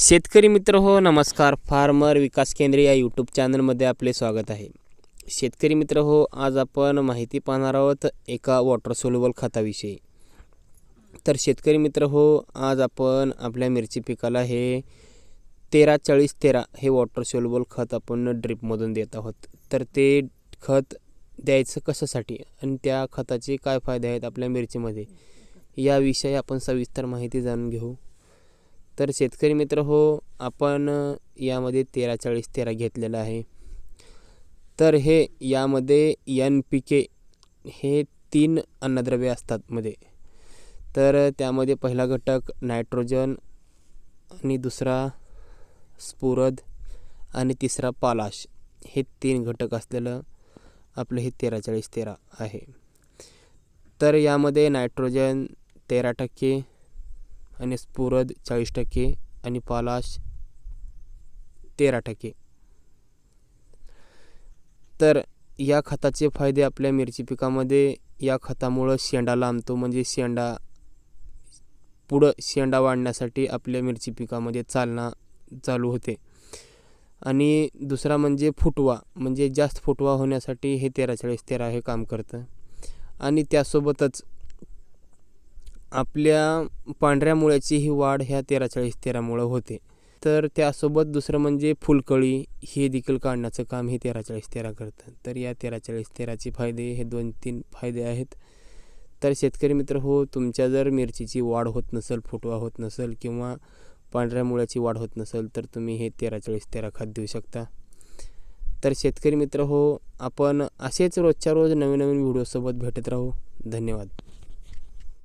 शेतकरी मित्र हो नमस्कार. फार्मर विकास केंद्र या यूट्यूब चॅनलमध्ये आपले स्वागत आहे. शेतकरी मित्र हो आज आपण माहिती पाहणार आहोत एका वॉटर सोल्युबल खताविषयी. तर शेतकरी मित्र हो आज आपण आपल्या मिरची पिकाला हे तेरा चाळीस तेरा हे वॉटर सोल्युबल खत आपण ड्रिपमधून देत आहोत. तर ते खत द्यायचं कशासाठी आणि त्या खताचे काय फायदे आहेत आपल्या मिरचीमध्ये? याविषयी आपण सविस्तर माहिती जाणून घेऊ. तर शेतकरी मित्र हो आपण यामध्ये तेरा चाळीस तेरा घेतलेलं आहे. तर हे यामध्ये एन पी के हे तीन अन्नद्रव्ये असतात मध्ये. तर त्यामध्ये पहिला घटक नायट्रोजन आणि दुसरा स्फुरद आणि तिसरा पालाश. हे तीन घटक असलेलं आपलं हे तेरा चाळीस तेरा आहे. तर यामध्ये नायट्रोजन तेरा टक्के आणि स्फुरद चाळीस टक्के आणि पालाश तेरा टक्के. तर या खताचे फायदे आपल्या मिरची पिकामध्ये या खतामुळं शेंडा लांबतो. म्हणजे शेंडा पुढं शेंडा वाढण्यासाठी आपल्या मिरची पिकामध्ये चालना चालू होते. आणि दुसरा म्हणजे फुटवा. म्हणजे जास्त फुटवा होण्यासाठी हे तेरा चाळीस तेरा हे काम करतं. आणि त्यासोबतच आपल्या पांढऱ्या मुळ्याची ही वाढ ह्या तेरा चाळीस तेरामुळं होते. तर त्यासोबत दुसरं म्हणजे फुलकळी हे देखील काढण्याचं काम हे तेरा चाळीस तेरा करतं. तर या तेरा चाळीस तेराचे फायदे हे दोन तीन फायदे आहेत. तर शेतकरी मित्र हो तुमच्या जर मिरचीची वाढ होत नसेल फुटवा होत नसेल किंवा पांढऱ्या मुळ्याची वाढ होत नसेल तर तुम्ही हे तेरा चाळीस तेरा खत देऊ शकता. तर शेतकरी मित्र हो आपण असेच रोजच्या रोज नवीन नवीन व्हिडिओसोबत भेटत राहू. धन्यवाद.